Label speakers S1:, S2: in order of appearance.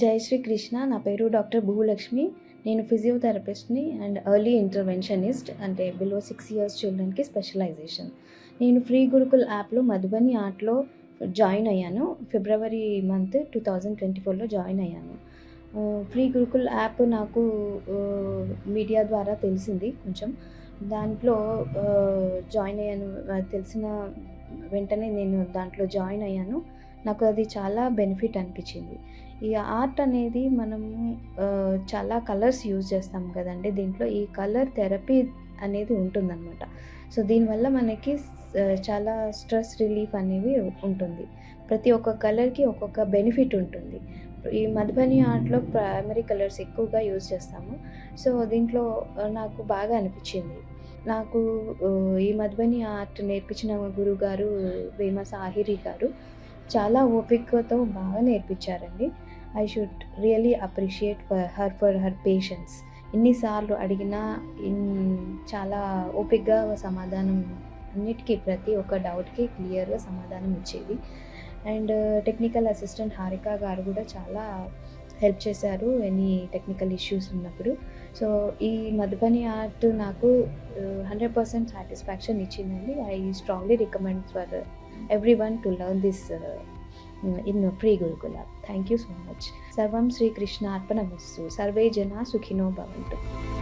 S1: జై శ్రీ కృష్ణ. నా పేరు డాక్టర్ భూలక్ష్మి. నేను ఫిజియోథెరపిస్ట్ని అండ్ ఎర్లీ ఇంటర్వెన్షనిస్ట్ అంటే బిలో సిక్స్ ఇయర్స్ చిల్డ్రన్కి స్పెషలైజేషన్. నేను ఫ్రీ గురుకుల్ యాప్లో మధుబని ఆర్ట్లో జాయిన్ అయ్యాను. February month two thousand twenty ఫోర్లో జాయిన్ అయ్యాను. ఫ్రీ గురుకుల్ యాప్ నాకు మీడియా ద్వారా తెలిసింది కొంచెం. దాంట్లో జాయిన్ అయ్యాను తెలిసిన వెంటనే నేను దాంట్లో జాయిన్ అయ్యాను. నాకు అది చాలా బెనిఫిట్ అనిపించింది. ఈ ఆర్ట్ అనేది మనం చాలా కలర్స్ యూజ్ చేస్తాం కదండి. దీంట్లో ఈ కలర్ థెరపీ అనేది ఉంటుందన్నమాట. సో దీనివల్ల మనకి చాలా స్ట్రెస్ రిలీఫ్ అనేవి ఉంటుంది. ప్రతి ఒక్క కలర్కి ఒక్కొక్క బెనిఫిట్ ఉంటుంది. ఈ మధుబని ఆర్ట్లో ప్రైమరీ కలర్స్ ఎక్కువగా యూజ్ చేస్తాము. సో దీంట్లో నాకు బాగా అనిపించింది. నాకు ఈ మధుబని ఆర్ట్ నేర్పించిన గురువు గారు సాహిరి గారు. చాలా ఓపికతో బాగా నేర్పించారండి. I should really appreciate for her for her patience ఎన్నిసార్లు అడిగినా ఇన్ చాలా ఓపికగా సమాధానం అన్నిటికీ ప్రతి ఒక్క డౌట్కి క్లియర్గా సమాధానం ఇచ్చేది. అండ్ టెక్నికల్ అసిస్టెంట్ హారిక గారు కూడా చాలా హెల్ప్ చేశారు ఎనీ టెక్నికల్ ఇష్యూస్ ఉన్నప్పుడు. సో ఈ మధుబని ఆర్ట్ నాకు hundred percent satisfaction ఇచ్చిందండి. I strongly recommend for everyone to learn this uh, mm, in pre Gurukula. Thank you so much. Sarvam Sri Krishna Arpanamastu. Sarve Jana Sukhino Bhavantu.